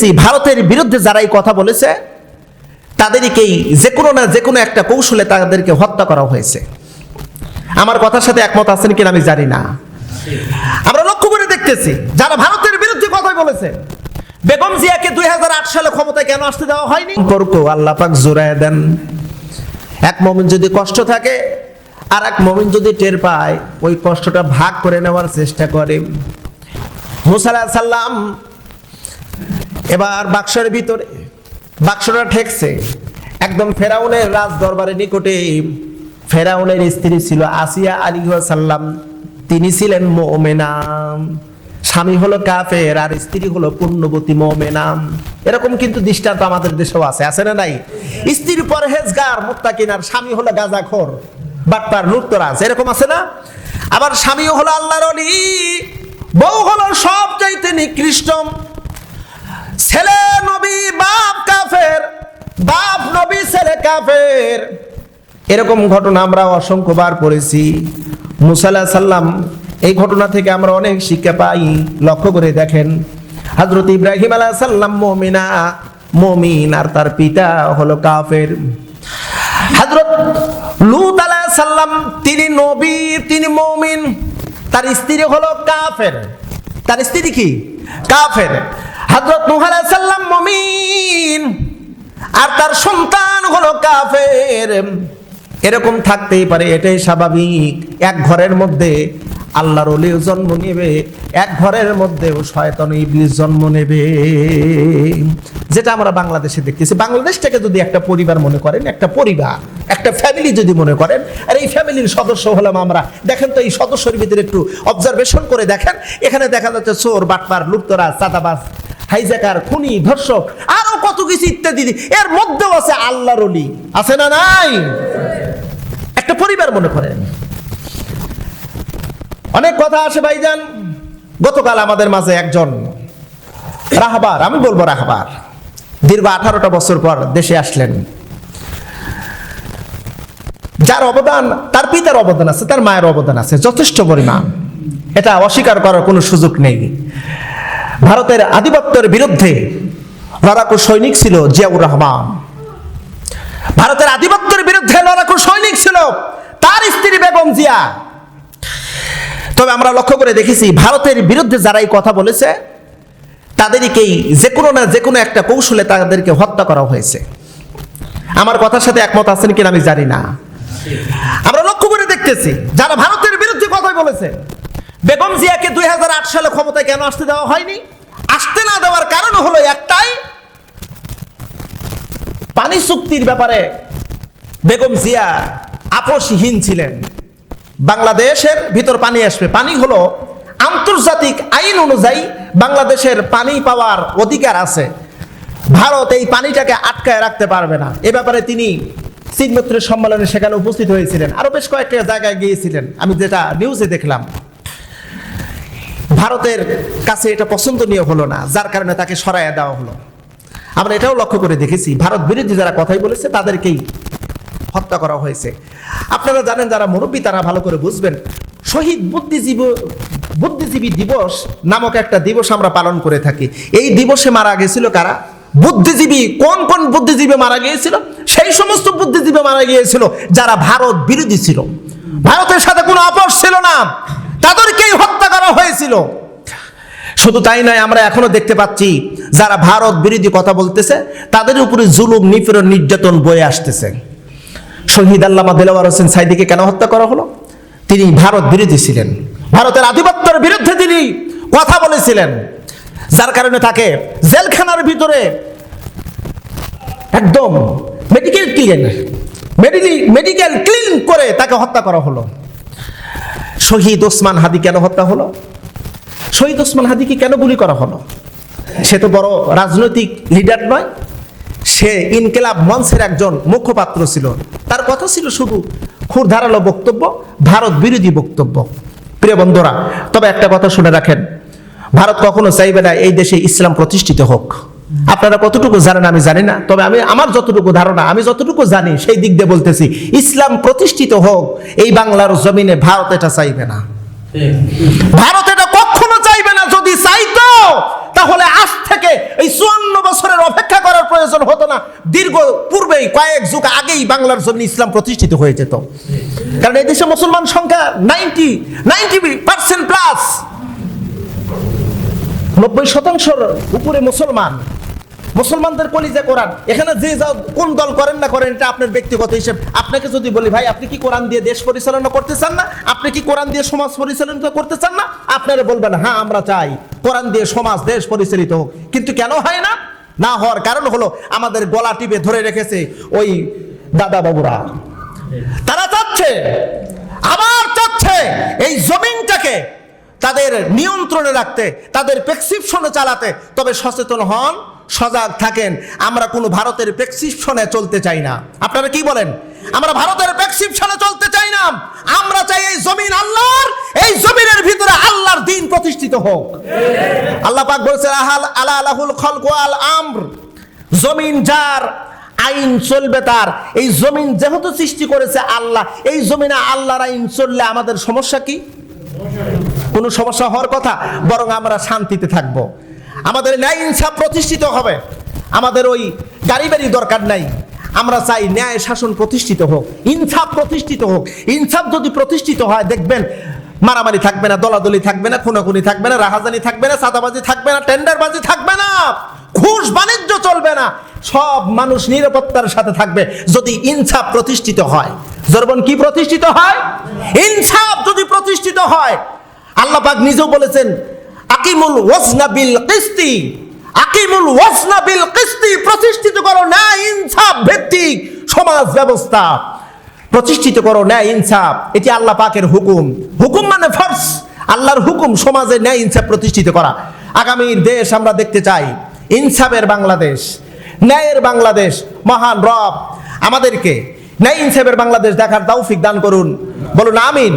ভারতের বিরুদ্ধে যারা এই কথা বলেছে, তাদেরকেই যে কোনো না যে কোনো একটা কৌশলে তাদেরকে হত্যা করা হয়েছে। আমার কথার সাথে একমত আছেন কিনা আমি জানি না। আমরা লক্ষ্য করে দেখতেছি, যারা ভারতের বিরুদ্ধে কথাই বলেছে, বেগম জিয়াকে দুই হাজার আট সালে ক্ষমতায় কেন আসতে দেওয়া হয়নি? সম্পর্ক আল্লাহ পাক জোড়ায় দেন। এক মমিন যদি কষ্ট থাকে, আর এক মমিন যদি টের পায়, ওই কষ্টটা ভাগ করে নেওয়ার চেষ্টা করে। মুসা সাল্লাম এবার বাক্সের ভিতরে, বাক্সটা ঠেকছে। একদম ফেরাউনের রাজ দরবারের নিকটে ফেরাউনের স্ত্রী ছিল আসিয়া আলী সাল্লাম তিনি ছিলেন মোমেনাম স্বামী হলো কাফের, আর স্ত্রী হলো পুণ্যবতী মোমেনাম এরকম কিন্তু দৃষ্টান্ত আমাদের দেশেও আছে আছে না নাই? স্ত্রী পরহেজগার, মুত্তাকিন, আর স্বামী হলো গাজাখোর, বাটপার লুপ্তরাজ এরকম আছে না? আবার স্বামীও হলো আল্লাহর অলি বউ হলো সব চাইতে নিকৃষ্ট ছেলে নবী বাপ কাফের, বাপ নবী ছেলে কাফের। এরকম ঘটনা আমরা অসংখ্যবার পড়েছি। মুসাল্লাহ সাল্লাম এই ঘটনা থেকে আমরা অনেক শিক্ষা পাই। লক্ষ্য করে দেখেন হজরত ইব্রাহিম আলাহ সাল্লাম মমিনা, মমিন আর তার পিতা হলো কাফের। হজরত লুত আলাহ সাল্লাম তিনি নবী, তিনি মমিন, তার স্ত্রী হলো কাফের। তার স্ত্রী কি? কাফের। হজরত নুহ মমিন আর তার সন্তান হলো কাফের। এরকম থাকতেই পারে, এটাই স্বাভাবিক। এক ঘরের মধ্যে আল্লাহর অলিও জন্ম নেবে, এক ঘরের মধ্যেও শয়তান ইবলিস জন্ম নেবে। যেটা আমরা বাংলাদেশে দেখতেছি। বাংলাদেশটাকে যদি একটা পরিবার মনে করেন, একটা পরিবার, একটা ফ্যামিলি যদি মনে করেন, আর এই ফ্যামিলির সদস্য হলাম আমরা। দেখেন তো এই সদস্যের ভিতরে একটু অবজারভেশন করে দেখেন। এখানে দেখা যাচ্ছে চোর, বাটপার লুপ্তরাজ চাঁদাবাজ হাইজাকার, খুনি, ধর্ষক, আরও কত কিছু ইত্যাদি এর মধ্যেও আছে আল্লাহর অলি আছে না নাই? একটা পরিবার মনে করেন। অনেক কথা আসে ভাইজান। গতকাল আমাদের মাঝে একজন রাহবার, আমি বলব রাহবার, দীর্ঘ আঠারোটা বছর পর দেশে আসলেন। যার অবদান, তার পিতার অবদান আছে, তার মায়ের অবদান আছে, যথেষ্ট পরিমাণ। এটা অস্বীকার করার কোনো সুযোগ নেই। ভারতের আধিপত্যের বিরুদ্ধে লড়াকু সৈনিক ছিল জিয়াউর রহমান। ভারতের আধিপত্যের বিরুদ্ধে লড়াকু সৈনিক ছিল তার স্ত্রী বেগম জিয়া। তবে আমরা লক্ষ্য করে দেখেছি, ভারতের বিরুদ্ধে যারা এই কথা বলেছে, তাদেরকেই যে কোনো না যে কোনো একটা কৌশলে তাদেরকে হত্যা করা হয়েছে। আমার কথার সাথে একমত আছেন কিনা আমি জানি না। আমরা লক্ষ্য করে দেখতেছি, যারা ভারতের বিরুদ্ধে কথাই বলেছে বেগম জিয়াকে দুই হাজার আট সালে ক্ষমতায় কেন আসতে দেওয়া হয়নি? আসতে না দেওয়ার কারণ হলো একটাই, পানি চুক্তির ব্যাপারে বেগম জিয়া আপোষহীন ছিলেন। বাংলাদেশের ভিতর পানি আসবে। পানি হলো আন্তর্জাতিক আইন অনুযায়ী বাংলাদেশের পানি পাওয়ার অধিকার আছে। ভারত এই পানিটাকে আটকায় রাখতে পারবে না। এ ব্যাপারে তিনি চিনমৈত্রের সম্মেলনে সেখানে উপস্থিত হয়েছিলেন। আরও বেশ কয়েকটা জায়গায় গিয়েছিলেন। আমি যেটা নিউজে দেখলাম। ভারতের কাছে এটা পছন্দনীয় হলো না, যার কারণে তাকে সরাইয়া দেওয়া হলো। আমরা এটাও লক্ষ্য করে দেখেছি, ভারত বিরোধী যারা কথাই বলেছে, তাদেরকেই হত্যা করা হয়েছে। আপনারা জানেন যারা মুরব্বী, তারা ভালো করে বুঝবেন, শহীদ বুদ্ধিজীবী বুদ্ধিজীবী দিবস নামক একটা দিবস আমরা পালন করে থাকি। এই দিবসে মারা গেছিল কারা? বুদ্ধিজীবী, কোন কোন বুদ্ধিজীবী মারা গিয়েছিল? সেই সমস্ত বুদ্ধিজীবী মারা গিয়েছিল যারা ভারত বিরোধী ছিল। ভারতের সাথে কোনো আপোষ ছিল না। তাদেরকেই হত্যা করা হয়েছিল। শুধু তাই নয়, আমরা এখনও দেখতে পাচ্ছি, যারা ভারত বিরোধী কথা বলতেছে, তাদের উপরে জুলুম, নিপীড়ন, নির্যাতন বয়ে আসতেছে। শহীদ আল্লামা দেলাওয়ার হোসেন সাইদিকে কেন হত্যা করা হলো? তিনি ভারত বিরোধী ছিলেন। ভারতের আধিপত্যের বিরুদ্ধে তিনি কথা বলেছিলেন। যার কারণে তাকে জেলখানার ভিতরে একদম মেডিকেল ক্লিন মেডিকেল ক্লিন করে তাকে হত্যা করা হলো। শহীদ ওসমান হাদি কেন হত্যা হলো? শহীদ ওসমান হাদিকে কেন গুলি করা হলো? সে তো বড় রাজনৈতিক লিডার নয়। সে ইনকেলাব মঞ্চের একজন মুখপাত্র ছিল। তার কথা ছিল শুধু খুর ধারালো বক্তব্য, ভারত বিরোধী বক্তব্য। প্রিয় বন্ধুরা, তবে একটা কথা শুনে রাখেন, ভারত কখনো চাইবে না এই দেশে ইসলাম প্রতিষ্ঠিত হোক। আপনারা কতটুকু জানেন আমি জানি না। তবে আমি, আমার যতটুকু ধারণা, আমি যতটুকু জানি, সেই দিক দিয়ে বলতেছি, ইসলাম প্রতিষ্ঠিত হোক, এই বাংলার জমিনে ভারত এটা চাইবে না। ভারত এটা কখনো চাইবে না, যদি চাইতো, তাহলে আজ থেকে এই চুয়ান্ন বছরের অপেক্ষা করার প্রয়োজন হতো না। দীর্ঘ পূর্বেই, কয়েক যুগ আগেই বাংলার জন্য ইসলাম প্রতিষ্ঠিত হয়ে যেত। কারণ এই দেশে মুসলমান সংখ্যা নাইনটি নাইনটি পার্সেন্ট প্লাস। নব্বই শতাংশের উপরে মুসলমান। মুসলমানদের কলিজা কোরআন। এখানে যে যা কোন দল করেন না করেন, এটা আপনার ব্যক্তিগত হিসেব। আপনাকে যদি বলি, ভাই, আপনি কি কোরআন দিয়ে দেশ পরিচালনা করতে চান না? আপনি কি কোরআন দিয়ে সমাজ পরিচালনা করতে চান না? আপনারা বলবেন হ্যাঁ আমরা চাই। কোরআন দিয়ে সমাজ, দেশ পরিচালিত হোক। কিন্তু কেন হয় না? না হওয়ার কারণ হলো, আমাদের গলা টিপে ধরে রেখেছে ওই দাদা বাবুরা তারা চাচ্ছে, আবার চাচ্ছে এই জমিনটাকে তাদের নিয়ন্ত্রণে রাখতে, তাদের প্রেসক্রিপশনে চালাতে। তবে সচেতন হন সজাগ থাকেন, আমরা কোনো ভারতের প্রেসক্রিপশনে চলতে চাই না। আপনারা কি বলেন? আমরা ভারতের প্রেসক্রিপশনে চলতে চাই না। আমরা চাই এই জমিন আল্লাহর, এই জমিনের ভিতরে আল্লাহর দিন প্রতিষ্ঠিত হোক। আল্লাহ পাক বলছে, আহাল আলা আলাহুল খলক আল আমর। জমিন যার, আইন চলবে তার। এই জমিন যেহেতু সৃষ্টি করেছে আল্লাহ, এই জমিনে আল্লাহর আইন চললে আমাদের সমস্যা কি? কোনো সমস্যা হওয়ার কথা, বরং আমরা শান্তিতে থাকব। আমাদের ন্যায় ইনসাফ প্রতিষ্ঠিত হবে। আমাদের ওই গাড়ি দরকার নাই। আমরা চাই ন্যায় শাসন প্রতিষ্ঠিত হোক, ইনসাফ প্রতিষ্ঠিত হোক। ইনসাফ যদি প্রতিষ্ঠিত হয়, দেখবেন মারামারি থাকবে না, দলাদলি থাকবে না, খুনাখুনি থাকবে না, রাহাজানি থাকবে না সাদাবাজি থাকবে না, টেন্ডারবাজি থাকবে না, ঘুষ বাণিজ্য চলবে না। সব মানুষ নিরাপত্তার সাথে থাকবে। যদি ইনসাফ প্রতিষ্ঠিত হয়, জরবন কি প্রতিষ্ঠিত হয়? ইনসাফ যদি প্রতিষ্ঠিত হয় আল্লাহ পাক নিজেও বলেছেন আকিমুল ওয়াজনা বিল কিস্তি। আকিমুল ওয়াজনা বিল কিস্তি প্রতিষ্ঠিত করো না ইনসাফ ভিত্তিক সমাজ ব্যবস্থা। প্রতিষ্ঠিত করো ন্যায় ইনসাফ, এটি আল্লাহ পাকের হুকুম। হুকুম মানে ফরজ। আল্লাহর হুকুম সমাজে ন্যায় ইনসাফ প্রতিষ্ঠিত করা। আগামীর দেশ আমরা দেখতে চাই, ইনসাফের বাংলাদেশ, ন্যায়ের বাংলাদেশ, মহান রব আমাদেরকে। ন্যায় ইনসাফের বাংলাদেশ দেখার তৌফিক দান করুন। বলুন, আমিন।